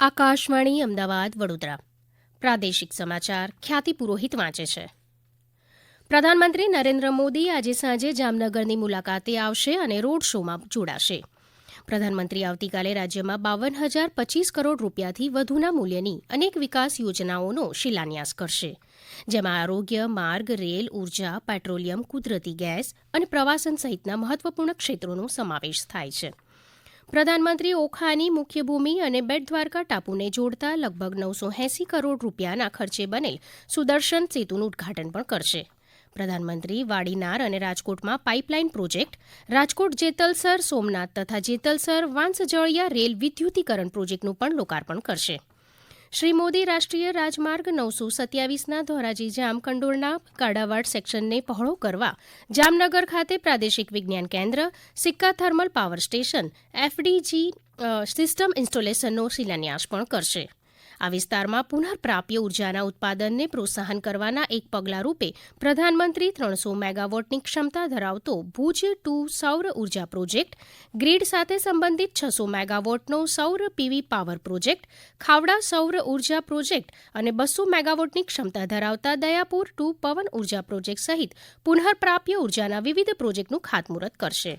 આકાશવાણી, અમદાવાદ, વડોદરા. પ્રાદેશિક સમાચાર ખ્યાતિ પુરોહિત વાંચે છે. પ્રધાનમંત્રી નરેન્દ્ર મોદી આજે સાંજે જામનગરની મુલાકાતે આવશે અને રોડ શોમાં જોડાશે. પ્રધાનમંત્રી આવતીકાલે રાજ્યમાં બાવન હજાર પચીસ કરોડ રૂપિયાથી વધુના મૂલ્યની અનેક વિકાસ યોજનાઓનો શિલાન્યાસ કરશે, જેમાં આરોગ્ય, માર્ગ, રેલ, ઊર્જા, પેટ્રોલિયમ, કુદરતી ગેસ અને પ્રવાસન સહિતના મહત્વપૂર્ણ ક્ષેત્રોનો સમાવેશ થાય છે. પ્રધાનમંત્રી ઓખાની મુખ્ય ભૂમિ અને બેટ દ્વારકા ટાપુને જોડતા લગભગ નવસો એંસી કરોડ રૂપિયાના ખર્ચે બનેલ સુદર્શન સેતુનું ઉદઘાટન પણ કરશે. પ્રધાનમંત્રી વાડીનાર અને રાજકોટમાં પાઇપલાઇન પ્રોજેક્ટ, રાજકોટ જેતલસર સોમનાથ તથા જેતલસર વાંસજળિયા રેલ વિદ્યુતીકરણ પ્રોજેક્ટનું પણ લોકાર્પણ કરશે. શ્રી મોદી રાષ્ટ્રીય રાજમાર્ગ નવસો સત્યાવીસના ધોરાજી જામ કંડોળના કાડાવાડ સેક્શનને પહોળો કરવા જામનગર ખાતે પ્રાદેશિક વિજ્ઞાન કેન્દ્ર, Sikka thermal power station, FDG system ઇન્સ્ટોલેશનનો શિલાન્યાસ પણ કરશે. આ વિસ્તારમાં પુનઃપ્રાપ્ય ઉર્જાના ઉત્પાદનને પ્રોત્સાહન કરવાના એક પગલા રૂપે પ્રધાનમંત્રી ત્રણસો મેગાવોટની ક્ષમતા ધરાવતો ભુજ ટુ સૌર ઊર્જા પ્રોજેક્ટ, ગ્રીડ સાથે સંબંધિત છસો મેગાવોટનો સૌર પીવી પાવર પ્રોજેક્ટ, ખાવડા સૌર ઊર્જા પ્રોજેક્ટ અને બસો મેગાવોટની ક્ષમતા ધરાવતા દયાપુર ટુ પવન ઊર્જા પ્રોજેક્ટ સહિત પુનઃપ્રાપ્ય ઉર્જાના વિવિધ પ્રોજેક્ટનું ખાતમુહૂર્ત કરશે.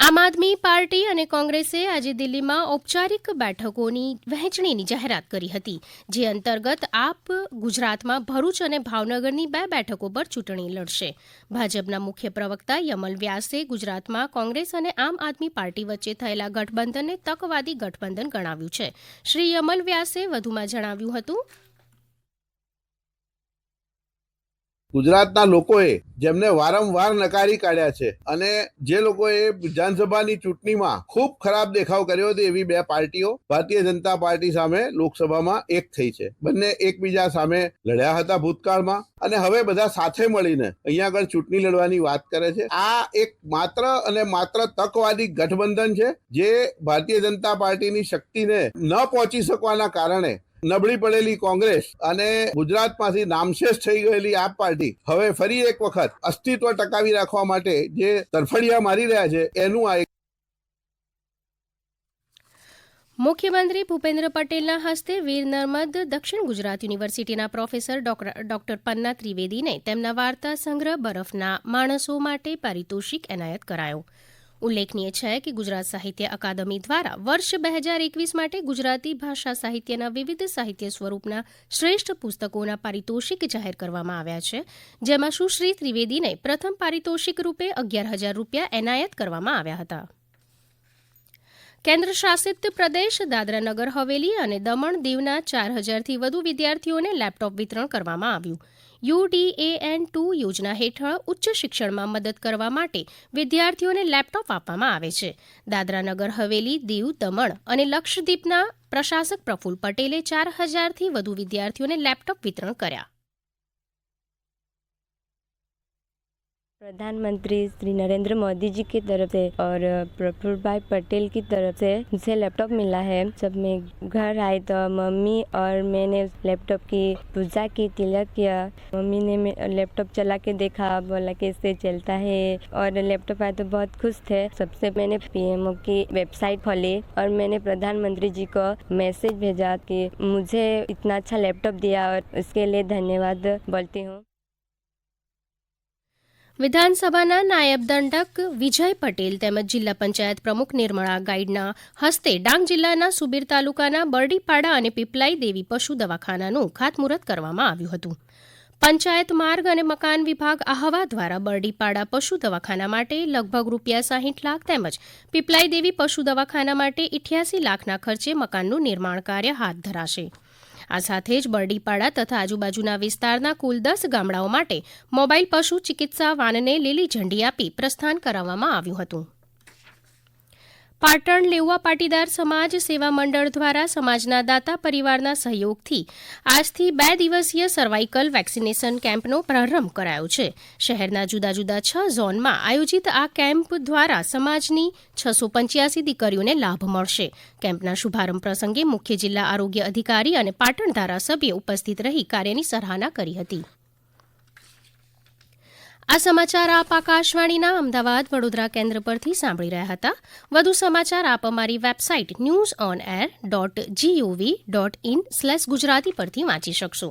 આમ આદમી પાર્ટી અને કોંગ્રેસે આજે દિલ્હીમાં ઔપચારિક બેઠકોની વહેંચણીની જાહેરાત કરી હતી, જે અંતર્ગત આપ ગુજરાતમાં ભરૂચ અને ભાવનગરની બે બેઠકો પર ચૂંટણી લડશે. ભાજપના મુખ્ય પ્રવક્તા યમલ વ્યાસે ગુજરાતમાં કોંગ્રેસ અને આમ આદમી પાર્ટી વચ્ચે થયેલા ગઠબંધનને તકવાદી ગઠબંધન ગણાવ્યું છે. શ્રી યમલ વ્યાસે વધુમાં જણાવ્યું હતું ગુજરાતના લોકોએ જેમને વારંવાર નકારી કાઢ્યા છે અને જે લોકોએ વિધાનસભાની ચૂંટણીમાં ખૂબ ખરાબ દેખાવ કર્યો હતો એવી બે પાર્ટીઓ ભારતીય જનતા પાર્ટી સામે લોકસભામાં એક થઈ છે. બંને એકબીજા સામે લડ્યા હતા ભૂતકાળમાં અને હવે બધા સાથે મળીને અહીંયા આગળ ચૂંટણી લડવાની વાત કરે છે. આ એક માત્ર અને માત્ર તકવાદી ગઠબંધન છે જે ભારતીય જનતા પાર્ટીની શક્તિને ન પહોંચી શકવાના કારણે નબળી પડેલી કોંગ્રેસ અને ગુજરાતમાંથી નામશેષ થઈ ગયેલી આપ પાર્ટી, હવે ફરી એક વખત અસ્તિત્વ ટકાવી રાખવા માટે જે તરફડિયા મારી રહ્યા છે, એનું આ મુખ્યમંત્રી ભૂપેન્દ્ર પટેલના હસ્તે વીર નર્મદ દક્ષિણ ગુજરાત યુનિવર્સિટીના પ્રોફેસર ડોક્ટર પન્ના ત્રિવેદીને તેમના વાર્તા સંગ્રહ બરફના માણસો માટે પારિતોષિક એનાયત કરાયો. ઉલ્લેખનીય છે કે ગુજરાત સાહિત્ય અકાદમી દ્વારા વર્ષ બે હજાર એકવીસ માટે ગુજરાતી ભાષા સાહિત્યના વિવિધ સાહિત્ય સ્વરૂપના શ્રેષ્ઠ પુસ્તકોના પારિતોષિક જાહેર કરવામાં આવ્યા છે, જેમાં સુશ્રી ત્રિવેદીને પ્રથમ પારિતોષિક રૂપે અગિયાર હજાર રૂપિયા એનાયત કરવામાં આવ્યા હતા. કેન્દ્ર શાસિત પ્રદેશ દાદરા નગર હવેલી અને દમણ દીવના ચાર હજારથી વધુ વિદ્યાર્થીઓને લેપટોપ વિતરણ કરવામાં આવ્યું. યુડીએએન ટુ યોજના હેઠળ ઉચ્ચ શિક્ષણમાં મદદ કરવા માટે વિદ્યાર્થીઓને લેપટોપ આપવામાં આવે છે. દાદરા નગર હવેલી, દીવ, દમણ અને લક્ષદ્વીપના પ્રશાસક પ્રફુલ પટેલે ચાર હજારથી વધુ વિદ્યાર્થીઓને લેપટોપ વિતરણ કર્યા. प्रधानमंत्री श्री नरेंद्र मोदी जी की तरफ़ से और प्रफुल्ल भाई पटेल की तरफ़ से मुझे लैपटॉप मिला है। जब मैं घर आई तो मम्मी और मैंने लैपटॉप की पूजा की, तिलक किया। मम्मी ने लैपटॉप चला के देखा, बोला कि इससे चलता है और लैपटॉप आया तो बहुत खुश थे। सबसे मैंने पीएमओ की वेबसाइट खोली और मैंने प्रधानमंत्री जी को मैसेज भेजा कि मुझे इतना अच्छा लैपटॉप दिया और इसके लिए धन्यवाद बोलती हूँ। વિધાનસભાના નાયબ દંડક વિજય પટેલ તેમજ જિલ્લા પંચાયત પ્રમુખ નિર્મળા ગાઈડના હસ્તે ડાંગ જિલ્લાના સુબીર તાલુકાના બરડીપાડા અને પીપલાઈ દેવી પશુ દવાખાનાનું ખાતમુહૂર્ત કરવામાં આવ્યું હતું. પંચાયત માર્ગ અને મકાન વિભાગ આહવા દ્વારા બરડીપાડા પશુ દવાખાના માટે લગભગ રૂપિયા સાહીઠ લાખ તેમજ પીપલાઈ દેવી પશુ દવાખાના માટે ઇઠ્યાસી લાખના ખર્ચે મકાનનું નિર્માણ કાર્ય હાથ ધરાશે. આ સાથે જ બરડીપાડા તથા આજુબાજુના વિસ્તારના કુલ દસ ગામડાઓ માટે મોબાઈલ પશુ ચિકિત્સા વાનને લીલી ઝંડી આપી પ્રસ્થાન કરાવવામાં આવ્યું હતું. પાટણ લેઉવા પાટીદાર સમાજ સેવા મંડળ દ્વારા સમાજના દાતા પરિવારના સહયોગથી આજથી બે દિવસીય સર્વાઇકલ વેક્સિનેશન કેમ્પનો પ્રારંભ કરાયો છે. શહેરના જુદા જુદા છ ઝોનમાં આયોજિત આ કેમ્પ દ્વારા સમાજની છસો પંચ્યાસી દીકરીઓને લાભ મળશે. કેમ્પના શુભારંભ પ્રસંગે મુખ્ય જિલ્લા આરોગ્ય અધિકારી અને પાટણ ધારાસભ્ય ઉપસ્થિત રહી કાર્યની સરાહના કરી હતી. આ સમાચાર આપ આકાશવાણીના અમદાવાદ વડોદરા કેન્દ્ર પરથી સાંભળી રહ્યા હતા. વધુ સમાચાર આપ અમારી website news on air dot G O V dot in slash Gujarati પરથી વાંચી શકશો.